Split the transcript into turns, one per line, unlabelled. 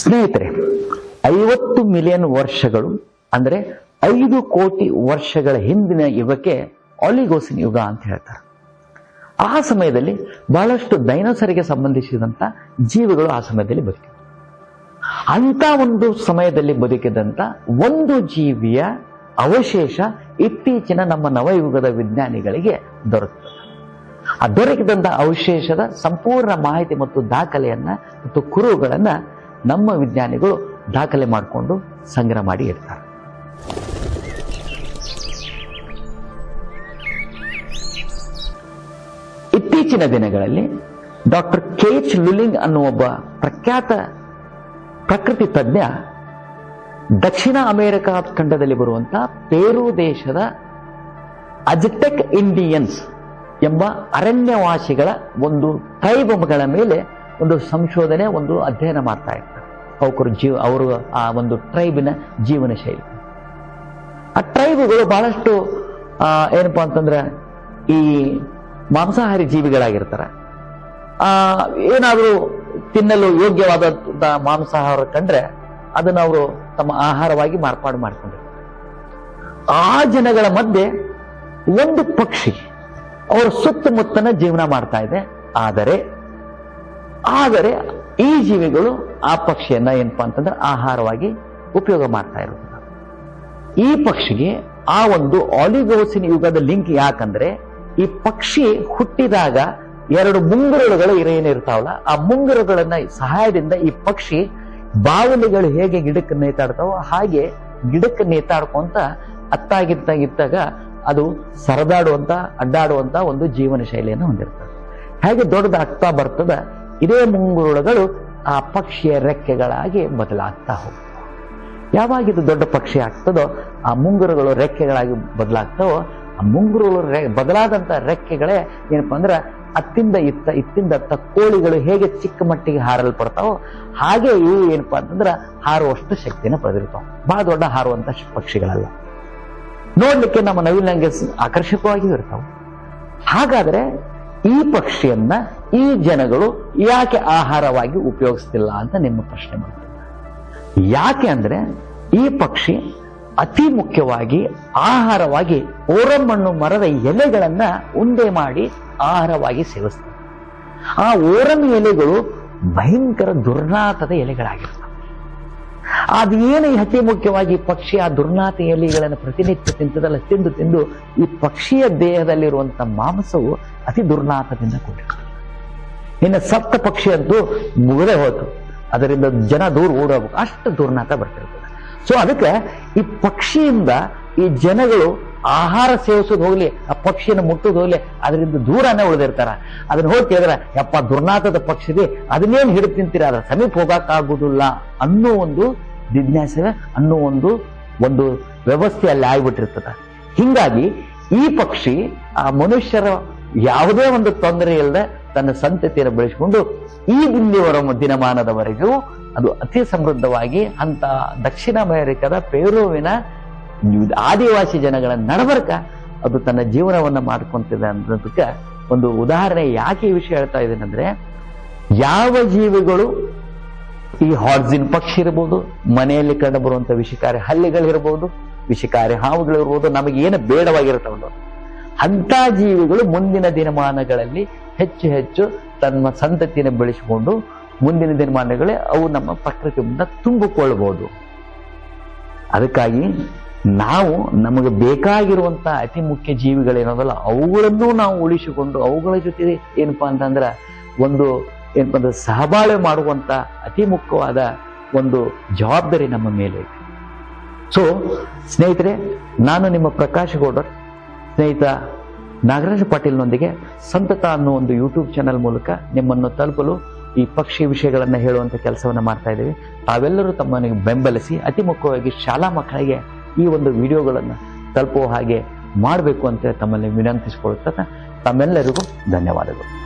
ಸ್ನೇಹಿತರೆ, ಐವತ್ತು ಮಿಲಿಯನ್ ವರ್ಷಗಳು, ಅಂದರೆ ಐದು ಕೋಟಿ ವರ್ಷಗಳ ಹಿಂದಿನ ಯುಗಕ್ಕೆ ಆಲಿಗೋಸಿನ್ ಯುಗ ಅಂತ ಹೇಳ್ತಾರೆ. ಆ ಸಮಯದಲ್ಲಿ ಬಹಳಷ್ಟು ಡೈನೋಸರಿಗೆ ಸಂಬಂಧಿಸಿದಂಥ ಜೀವಿಗಳು ಆ ಸಮಯದಲ್ಲಿ ಬದುಕಿವೆ. ಅಂತ ಒಂದು ಸಮಯದಲ್ಲಿ ಬದುಕಿದಂಥ ಒಂದು ಜೀವಿಯ ಅವಶೇಷ ಇತ್ತೀಚಿನ ನಮ್ಮ ನವಯುಗದ ವಿಜ್ಞಾನಿಗಳಿಗೆ ದೊರಕುತ್ತದೆ ಆ ದೊರಕಿದಂಥ ಅವಶೇಷದ ಸಂಪೂರ್ಣ ಮಾಹಿತಿ ಮತ್ತು ದಾಖಲೆಯನ್ನ ಮತ್ತು ಕುರುಹುಗಳನ್ನ ನಮ್ಮ ವಿಜ್ಞಾನಿಗಳು ದಾಖಲೆ ಮಾಡಿಕೊಂಡು ಸಂಗ್ರಹ ಮಾಡಿ ಇರ್ತಾರೆ ಇತ್ತೀಚಿನ ದಿನಗಳಲ್ಲಿ ಡಾಕ್ಟರ್ ಕೆ ಎಚ್ ಲುಲಿಂಗ್ ಅನ್ನುವ ಒಬ್ಬ ಪ್ರಖ್ಯಾತ ಪ್ರಕೃತಿ ತಜ್ಞ ದಕ್ಷಿಣ ಅಮೆರಿಕ ಖಂಡದಲ್ಲಿ ಬರುವಂತಹ ಪೇರು ದೇಶದ ಅಜಟೆಕ್ ಇಂಡಿಯನ್ಸ್ ಎಂಬ ಅರಣ್ಯವಾಸಿಗಳ ಒಂದು ಟ್ರೈಬ್ಗಳ ಮೇಲೆ ಒಂದು ಸಂಶೋಧನೆ, ಒಂದು ಅಧ್ಯಯನ ಮಾಡ್ತಾ ಇರ್ತಾರೆ ಅವರು ಜೀವ, ಅವರು ಆ ಒಂದು ಟ್ರೈಬಿನ ಜೀವನ ಶೈಲಿ. ಆ ಟ್ರೈಬ್ಗಳು ಬಹಳಷ್ಟು ಏನಪ್ಪಾ ಅಂತಂದ್ರೆ, ಈ ಮಾಂಸಾಹಾರಿ ಜೀವಿಗಳಾಗಿರ್ತಾರೆ. ಏನಾದರೂ ತಿನ್ನಲು ಯೋಗ್ಯವಾದ ಮಾಂಸಾಹಾರ ಕಂಡ್ರೆ, ಅದನ್ನ ಅವರು ತಮ್ಮ ಆಹಾರವಾಗಿ ಮಾರ್ಪಾಡು ಮಾಡ್ಕೊಂಡಿರ್ತಾರೆ. ಆ ಜನಗಳ ಮಧ್ಯೆ ಒಂದು ಪಕ್ಷಿ, ಅವರ ಸುತ್ತಮುತ್ತನ ಜೀವನ ಮಾಡ್ತಾ ಇದೆ. ಆದರೆ ಆದರೆ ಈ ಜೀವಿಗಳು ಆ ಪಕ್ಷಿಯನ್ನ ಏನಪ್ಪಾ ಅಂತಂದ್ರೆ ಆಹಾರವಾಗಿ ಉಪಯೋಗ ಮಾಡ್ತಾ ಇರೋದು ಈ ಪಕ್ಷಿಗೆ ಆ ಒಂದು ಆಲಿಗೋಸಿನ ಯುಗದ ಲಿಂಕ್ ಯಾಕಂದ್ರೆ ಈ ಪಕ್ಷಿ ಹುಟ್ಟಿದಾಗ ಎರಡು ಮುಂಗುರುಳುಗಳು ಏನಿರ್ತಾವಲ್ಲ ಆ ಮುಂಗುರುಗಳನ್ನ ಸಹಾಯದಿಂದ ಈ ಪಕ್ಷಿ ಬಾವಲಿಗಳು ಹೇಗೆ ಗಿಡಕ್ಕೆ ನೇತಾಡ್ತಾವೋ ಹಾಗೆ ಗಿಡಕ್ಕೆ ನೇತಾಡ್ಕೊಂತ ಅತ್ತಾಗಿದ್ದಾಗಿದ್ದಾಗ ಅದು ಸರದಾಡುವಂತ, ಅಡ್ಡಾಡುವಂತ ಒಂದು ಜೀವನ ಶೈಲಿಯನ್ನು ಹೊಂದಿರ್ತದೆ. ಹೇಗೆ ದೊಡ್ಡದಾಗ್ತಾ ಬರ್ತದ ಇದೇ ಮುಂಗುರುಳುಗಳು ಆ ಪಕ್ಷಿಯ ರೆಕ್ಕೆಗಳಾಗಿ ಬದಲಾಗ್ತಾ ಹೋಗ್ತವೆ. ಯಾವಾಗ ಇದು ದೊಡ್ಡ ಪಕ್ಷಿ ಆಗ್ತದೋ, ಆ ಮುಂಗುರುಗಳು ರೆಕ್ಕೆಗಳಾಗಿ ಬದಲಾಗ್ತವೋ, ಆ ಮುಂಗುರುಗಳು ರೆ ಬದಲಾದಂಥ ರೆಕ್ಕೆಗಳೇ ಏನಪ್ಪ ಅಂದ್ರೆ ಅತ್ತಿಂದ ಇತ್ತ, ಇತ್ತಿಂದ ಅತ್ತ ಕೋಳಿಗಳು ಹೇಗೆ ಚಿಕ್ಕ ಮಟ್ಟಿಗೆ ಹಾರಲ್ಪಡ್ತಾವೋ, ಹಾಗೆ ಇವು ಏನಪ್ಪಾ ಅಂತಂದ್ರೆ ಹಾರುವಷ್ಟು ಶಕ್ತಿನ ಪಡೆದಿರ್ತಾವೆ. ಬಹಳ ದೊಡ್ಡ ಹಾರುವಂತ ಪಕ್ಷಿಗಳಲ್ಲ. ನೋಡ್ಲಿಕ್ಕೆ ನಮ್ಮ ನವಿಲಿನಂಗೆ ಆಕರ್ಷಕವಾಗಿಯೂ ಇರ್ತಾವ. ಹಾಗಾದ್ರೆ ಈ ಪಕ್ಷಿಯನ್ನ ಈ ಜನಗಳು ಯಾಕೆ ಆಹಾರವಾಗಿ ಉಪಯೋಗಿಸ್ತಿಲ್ಲ ಅಂತ ನಿಮ್ಮ ಪ್ರಶ್ನೆ ಬರ್ತದೆ ಯಾಕೆ ಅಂದ್ರೆ ಈ ಪಕ್ಷಿ ಅತಿ ಮುಖ್ಯವಾಗಿ ಆಹಾರವಾಗಿ ಓರಮ್ಮಣ್ಣು ಮರದ ಎಲೆಗಳನ್ನ ಉಂಡೆ ಮಾಡಿ ಆಹಾರವಾಗಿ ಸೇವಿಸ್ತದೆ ಆ ಓರಂ ಎಲೆಗಳು ಭಯಂಕರ ದುರ್ನಾತದ ಎಲೆಗಳಾಗಿರ್ತವೆ. ಅದು ಏನು ಅತಿ ಮುಖ್ಯವಾಗಿ ಪಕ್ಷಿ, ಆ ದುರ್ನಾತ ಎಲೆಗಳನ್ನು ಪ್ರತಿನಿತ್ಯ ತಿಂತದಲ್ಲ, ತಿಂದು ತಿಂದು ಈ ಪಕ್ಷಿಯ ದೇಹದಲ್ಲಿರುವಂತ ಮಾಂಸವು ಅತಿ ದುರ್ನಾತದಿಂದ ಕೂಡಿರ್ತದೆ ಇನ್ನು ಸಪ್ತ ಪಕ್ಷಿ ಅಂತೂ ಮುಗದೆ ಹೋಯ್ತು ಅದರಿಂದ ಜನ ದೂರ ಓಡೋಗ್ಬೇಕು. ಅಷ್ಟು ದುರ್ನಾತ ಬರ್ತಿರ್ತದೆ. ಸೊ ಅದಕ್ಕೆ ಈ ಪಕ್ಷಿಯಿಂದ ಈ ಜನಗಳು ಆಹಾರ ಸೇವಿಸೋದು ಹೋಗ್ಲಿ, ಆ ಪಕ್ಷಿನ ಮುಟ್ಟೋದು ಹೋಗ್ಲಿ, ಅದರಿಂದ ದೂರನೇ ಉಳಿದಿರ್ತಾರ. ಅದನ್ನ ಹೋಗಿ ಕೇಳಿದ್ರೆ, ಯಪ್ಪ, ದುರ್ನಾಥದ ಪಕ್ಷಿದೆ ಅದನ್ನೇನು ಹಿಡಿದು ತಿಂತೀರ? ಅದ್ರ ಸಮೀಪ ಹೋಗಕ್ಕಾಗುದಿಲ್ಲ ಅನ್ನೋ ಒಂದು ಜಿಜ್ಞಾಸೆ, ಅನ್ನೋ ಒಂದು ಒಂದು ವ್ಯವಸ್ಥೆ ಅಲ್ಲಿ ಆಗ್ಬಿಟ್ಟಿರ್ತದ. ಹಿಂಗಾಗಿ ಈ ಪಕ್ಷಿ, ಆ ಮನುಷ್ಯರ ಯಾವುದೇ ಒಂದು ತೊಂದರೆ ಇಲ್ಲದೆ ತನ್ನ ಸಂತತಿಯನ್ನು ಬೆಳೆಸಿಕೊಂಡು ಈ ಇಲ್ಲಿವರ ದಿನಮಾನದವರೆಗೂ ಅದು ಅತಿ ಸಮೃದ್ಧವಾಗಿ ಅಂತ ದಕ್ಷಿಣ ಅಮೆರಿಕದ ಪೇರುವಿನ ಆದಿವಾಸಿ ಜನಗಳ ನಡಬರ್ಕ ಅದು ತನ್ನ ಜೀವನವನ್ನ ಮಾಡ್ಕೊಂತಿದೆ ಅನ್ನೋದಕ್ಕೆ ಒಂದು ಉದಾಹರಣೆ ಯಾಕೆ ಈ ವಿಷಯ ಹೇಳ್ತಾ ಇದ್ದೇನೆ ಯಾವ ಜೀವಿಗಳು ಈ ಹಾಡ್ಜಿನ್ ಪಕ್ಷಿ ಇರ್ಬೋದು, ಮನೆಯಲ್ಲಿ ಕಂಡು ಬರುವಂತ ವಿಷಕಾರಿ ಹಲ್ಲಿಗಳಿರ್ಬೋದು, ವಿಷಕಾರಿ ಹಾವುಗಳಿರ್ಬೋದು ನಮಗೆ ಏನು ಬೇಡವಾಗಿರ್ತಾವಲ್ಲ. ಅಂತ ಜೀವಿಗಳು ಮುಂದಿನ ದಿನಮಾನಗಳಲ್ಲಿ ಹೆಚ್ಚು ಹೆಚ್ಚು ತನ್ನ ಸಂತತಿಯನ್ನು ಬೆಳೆಸಿಕೊಂಡು ಮುಂದಿನ ದಿನಮಾನಗಳೇ ಅವು ನಮ್ಮ ಪ್ರಕೃತಿಯಿಂದ ತುಂಬಿಕೊಳ್ಳಬಹುದು ಅದಕ್ಕಾಗಿ ನಾವು ನಮಗೆ ಬೇಕಾಗಿರುವಂತ ಅತಿ ಮುಖ್ಯ ಜೀವಿಗಳೇನದಲ್ಲ, ಅವುಗಳನ್ನು ನಾವು ಉಳಿಸಿಕೊಂಡು ಅವುಗಳ ಜೊತೆ ಏನಪ್ಪಾ ಅಂತಂದ್ರೆ ಒಂದು ಏನಪ್ಪ ಅಂದ್ರೆ ಸಹಬಾಳೆ ಮಾಡುವಂತ ಅತಿ ಮುಖ್ಯವಾದ ಒಂದು ಜವಾಬ್ದಾರಿ ನಮ್ಮ ಮೇಲೆ ಇದೆ. ಸೊ ಸ್ನೇಹಿತರೆ, ನಾನು ನಿಮ್ಮ ಪ್ರಕಾಶ್ ಗೌಡರ್, ಸ್ನೇಹಿತ ನಾಗರಾಜ ಪಾಟೀಲ್ನೊಂದಿಗೆ ಸಂತತ ಅನ್ನೋ ಒಂದು ಯೂಟ್ಯೂಬ್ ಚಾನೆಲ್ ಮೂಲಕ ನಿಮ್ಮನ್ನು ತಲುಪಲು ಈ ಪಕ್ಷಿ ವಿಷಯಗಳನ್ನು ಹೇಳುವಂಥ ಕೆಲಸವನ್ನು ಮಾಡ್ತಾ ಇದ್ದೀವಿ. ತಾವೆಲ್ಲರೂ ತಮ್ಮನಿಗೆ ಬೆಂಬಲಿಸಿ ಅತಿ ಮುಖ್ಯವಾಗಿ ಶಾಲಾ ಮಕ್ಕಳಿಗೆ ಈ ಒಂದು ವಿಡಿಯೋಗಳನ್ನು ತಲುಪುವ ಹಾಗೆ ಮಾಡಬೇಕು ಅಂತ ತಮ್ಮಲ್ಲಿ ವಿನಂತಿಸಿಕೊಳ್ಳುತ್ತಾ ತಮ್ಮೆಲ್ಲರಿಗೂ ಧನ್ಯವಾದಗಳು.